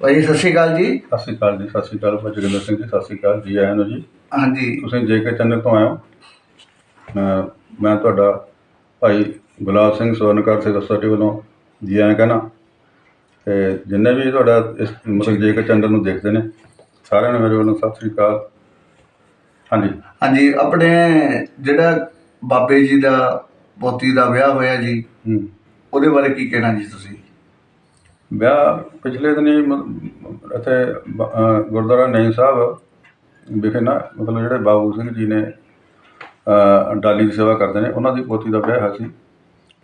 ਭਾਈ ਸਤਿ ਸ਼੍ਰੀ ਅਕਾਲ ਜੀ। ਸਤਿ ਸ਼੍ਰੀ ਅਕਾਲ ਜੀ ਸਤਿ ਸ਼੍ਰੀ ਅਕਾਲ ਭਾਈ ਜੋਗਿੰਦਰ ਸਿੰਘ ਜੀ ਸਤਿ ਸ਼੍ਰੀ ਅਕਾਲ ਜੀ ਆਇਆਂ ਨੂੰ ਜੀ। ਹਾਂਜੀ। ਤੁਸੀਂ ਜੇ ਕੇ ਚੈਨਲ ਤੋਂ ਅਹ ਮੈਂ ਤੁਹਾਡਾ ਭਾਈ ਗੁਲਾਬ ਸਿੰਘ ਸਵਰਨਕਾਰ ਸਿੰਘ ਸੋਸਾਇਟੀ ਵੱਲੋਂ ਜੀ ਆਇਆਂ ਕਹਿਣਾ। ਤੇ ਜਿੰਨੇ ਵੀ ਤੁਹਾਡਾ ਇਸ ਮਤਲਬ ਜੇ। ਕੇ ਚੈਨਲ ਨੂੰ ਦੇਖਦੇ ਨੇ ਸਾਰਿਆਂ ਨੂੰ ਮੇਰੇ ਵੱਲੋਂ ਸਤਿ ਸ਼੍ਰੀ ਅਕਾਲ। ਹਾਂਜੀ। ਹਾਂਜੀ ਆਪਣੇ ਜਿਹੜਾ ਬਾਬੇ ਜੀ ਦਾ ਪੋਤੀ ਦਾ ਵਿਆਹ ਹੋਇਆ ਜੀ ਉਹਦੇ ਬਾਰੇ ਕੀ ਕਹਿਣਾ ਜੀ ਤੁਸੀਂ? ਵਿਆਹ ਪਿਛਲੇ ਦਿਨੀ ਇੱਥੇ ਗੁਰਦੁਆਰਾ ਨਹੀਂ ਸਾਹਿਬ ਵਿਖੇ ਨਾ, ਮਤਲਬ ਜਿਹੜੇ ਬਾਬੂ ਸਿੰਘ ਜੀ ਨੇ ਡਾਲੀ ਦੀ ਸੇਵਾ ਕਰਦੇ ਨੇ, ਉਹਨਾਂ ਦੀ ਪੋਤੀ ਦਾ ਵਿਆਹ ਹੋਇਆ ਸੀ।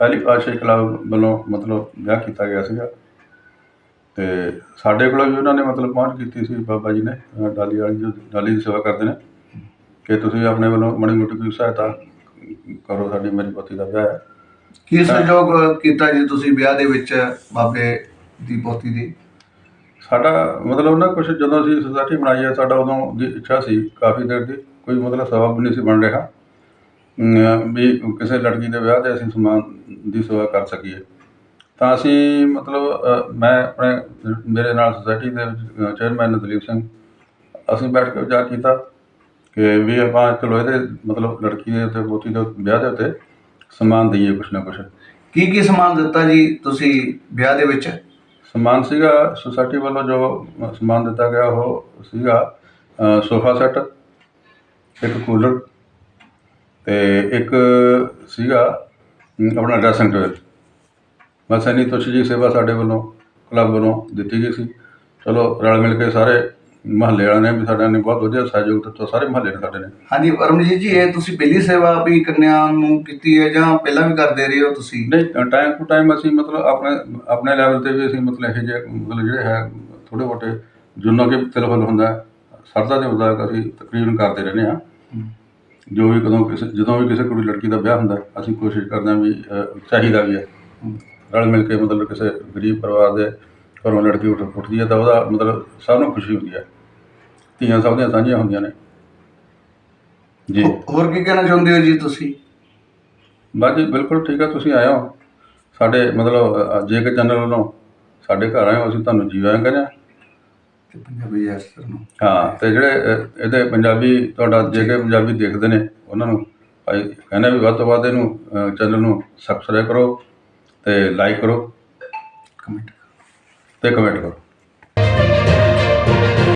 ਪਹਿਲੀ ਪਾਤਸ਼ਾਹੀ ਕਲੱਬ ਵੱਲੋਂ ਮਤਲਬ ਵਿਆਹ ਕੀਤਾ ਗਿਆ ਸੀਗਾ। ਅਤੇ ਸਾਡੇ ਕੋਲ ਵੀ ਉਹਨਾਂ ਨੇ ਮਤਲਬ ਪਹੁੰਚ ਕੀਤੀ ਸੀ ਬਾਬਾ ਜੀ ਨੇ ਡਾਲੀ ਵਾਲੀ ਜੋ ਡਾਲੀ ਦੀ ਸੇਵਾ ਕਰਦੇ ਨੇ। ਕਿ ਤੁਸੀਂ ਆਪਣੇ ਵੱਲੋਂ ਮਾੜੀ ਮੋਟੀ ਕੋਈ ਸਹਾਇਤਾ ਕਰੋ, ਸਾਡੀ ਮੇਰੀ ਪੋਤੀ ਦਾ ਵਿਆਹ ਹੈ। ਕੀ ਸਹਿਯੋਗ ਕੀਤਾ ਜੀ ਤੁਸੀਂ ਵਿਆਹ ਦੇ ਵਿੱਚ ਬਾਬੇ ਦੀ ਪੋਤੀ ਦੀ। ਸਾਡਾ ਮਤਲਬ ਨਾ ਕੁਝ ਜਦੋਂ ਅਸੀਂ ਸੋਸਾਇਟੀ ਬਣਾਈ ਹੈ, ਸਾਡਾ ਉਦੋਂ ਦੀ ਇੱਛਾ ਸੀ ਕਾਫੀ ਦੇਰ ਦੀ, ਕੋਈ ਮਤਲਬ ਸਬਬ ਨਹੀਂ ਸੀ ਬਣ ਰਿਹਾ। ਵੀ ਕਿਸੇ ਲੜਕੀ ਦੇ ਵਿਆਹ ਤੇ ਅਸੀਂ ਸਮਾਨ ਦੀ ਸੇਵਾ ਕਰ ਸਕੀਏ। ਤਾਂ ਅਸੀਂ ਮਤਲਬ ਮੈਂ ਆਪਣੇ, ਮੇਰੇ ਨਾਲ ਸੋਸਾਇਟੀ ਦੇ ਚੇਅਰਮੈਨ ਦਲੀਪ ਸਿੰਘ, ਅਸੀਂ ਬੈਠ ਕੇ ਵਿਚਾਰ ਕੀਤਾ ਕਿ ਵੀ ਆਪਾਂ ਚਲੋ ਇਹਦੇ ਮਤਲਬ ਲੜਕੀ ਦੇ ਉੱਤੇ ਪੋਤੀ ਦੇ ਵਿਆਹ ਦੇ ਉੱਤੇ ਸਮਾਨ ਦਈਏ ਕੁਛ ਨਾ ਕੁਛ। ਕੀ ਕੀ ਸਮਾਨ ਦਿੱਤਾ ਜੀ ਤੁਸੀਂ ਵਿਆਹ ਦੇ ਵਿੱਚ? ਸਮਾਨ ਸੀਗਾ, ਸੁਸਾਇਟੀ ਵੱਲੋਂ ਜੋ ਸਮਾਨ ਦਿੱਤਾ ਗਿਆ ਉਹ ਸੀਗਾ ਸੋਫਾ ਸੈੱਟ, ਇੱਕ ਕੂਲਰ ਤੇ ਇੱਕ ਸੀਗਾ ਆਪਣਾ ਡਰੈਸਿੰਗ ਟੇਬਲ। ਬਸ ਇੰਨੀ ਤੁਛ ਜੀ ਸੇਵਾ ਸਾਡੇ ਵੱਲੋਂ, ਕਲੱਬ ਵੱਲੋਂ ਦਿੱਤੀ ਗਈ ਸੀ। ਚਲੋ, ਰਲ ਮਿਲ ਕੇ ਸਾਰੇ ਮਹੱਲੇ ਵਾਲਿਆਂ ਨੇ ਵੀ ਸਾਡਾ ਨੇ ਬਹੁਤ ਵਧੀਆ ਸਹਿਯੋਗ ਦਿੱਤਾ ਸਾਰੇ ਮਹੱਲੇ ਨੇ ਸਾਡੇ ਨੇ। ਹਾਂਜੀ ਪਰਮਜੀਤ ਜੀ ਇਹ ਤੁਸੀਂ ਪਹਿਲੀ ਸੇਵਾ ਵੀ ਕੰਨਿਆ ਨੂੰ ਕੀਤੀ ਹੈ ਜਾਂ ਪਹਿਲਾਂ ਵੀ ਕਰਦੇ ਰਹੇ ਹੋ ਤੁਸੀਂ? ਨਹੀਂ ਟਾਈਮ ਟੂ ਟਾਈਮ ਅਸੀਂ ਮਤਲਬ ਆਪਣੇ ਆਪਣੇ ਲੈਵਲ ਤੇ ਵੀ ਅਸੀਂ ਮਤਲਬ ਇਹ ਜਿਹੇ ਮਤਲਬ ਜਿਹੜੇ ਹੈ ਥੋੜੇ ਮੋਟੇ ਜਿੰਨਾ ਕਿ ਤਿਲਫਲ ਹੁੰਦਾ ਸਰਦਾ ਦੇ ਮੁਤਾਬਕ ਅਸੀਂ ਤਕਰੀਬਨ ਕਰਦੇ ਰਹਿੰਦੇ ਹਾਂ। ਜੋ ਵੀ ਕਦੋਂ ਕਿਸੇ ਜਦੋਂ ਵੀ ਕਿਸੇ ਕੁੜੀ ਲੜਕੀ ਦਾ ਵਿਆਹ ਹੁੰਦਾ ਅਸੀਂ ਕੋਸ਼ਿਸ਼ ਕਰਦੇ ਹਾਂ ਵੀ ਚਾਹੀਦਾ ਵੀ ਹੈ। ਰਲ ਮਿਲ ਕੇ ਮਤਲਬ ਕਿਸੇ ਗਰੀਬ ਪਰਿਵਾਰ ਦੇ ਘਰੋਂ ਲੜਕੀ ਉੱਠ ਉੱਠਦੀ ਹੈ ਤਾਂ ਉਹਦਾ ਮਤਲਬ ਸਭ ਨੂੰ ਖੁਸ਼ੀ ਹੁੰਦੀ ਹੈ। ਧੀਆਂ ਸਭ ਦੀਆਂ ਸਾਂਝੀਆਂ ਹੁੰਦੀਆਂ ਨੇ। ਜੀ। ਹੋ- ਹੋਰ ਕੀ ਕਹਿਣਾ ਚਾਹੁੰਦੇ ਹੋ ਜੀ ਤੁਸੀਂ? ਬਸ ਜੀ ਬਿਲਕੁਲ ਠੀਕ ਹੈ ਤੁਸੀਂ ਆਏ ਹੋ। ਸਾਡੇ ਮਤਲਬ ਜੇ ਕੇ ਚੈਨਲ ਵੱਲੋਂ ਸਾਡੇ ਘਰ ਆਏ ਹੋ ਅਸੀਂ ਤੁਹਾਨੂੰ ਜੀ ਆਇਆਂ ਕਹਿੰਦੇ ਹਾਂ ਤੇ ਪੰਜਾਬੀ ਨੂੰ। ਹਾਂ ਤੇ ਜਿਹੜੇ ਅ, ਇਹਦੇ ਪੰਜਾਬੀ ਤੁਹਾਡਾ ਜੇ ਕੇ ਪੰਜਾਬੀ ਦੇਖਦੇ ਨੇ ਉਹਨਾਂ ਨੂੰ ਭਾਈ ਕਹਿੰਦੇ ਵੀ ਵੱਧ ਤੋਂ ਵੱਧ ਇਹਨੂੰ ਚੈਨਲ ਨੂੰ ਸਬਸਕ੍ਰਾਈਬ ਕਰੋ ਤੇ ਲਾਈਕ ਕਰੋ। ਕਮੈਂਟ ਤੇ ਕਮੈਂਟ ਕਰੋ।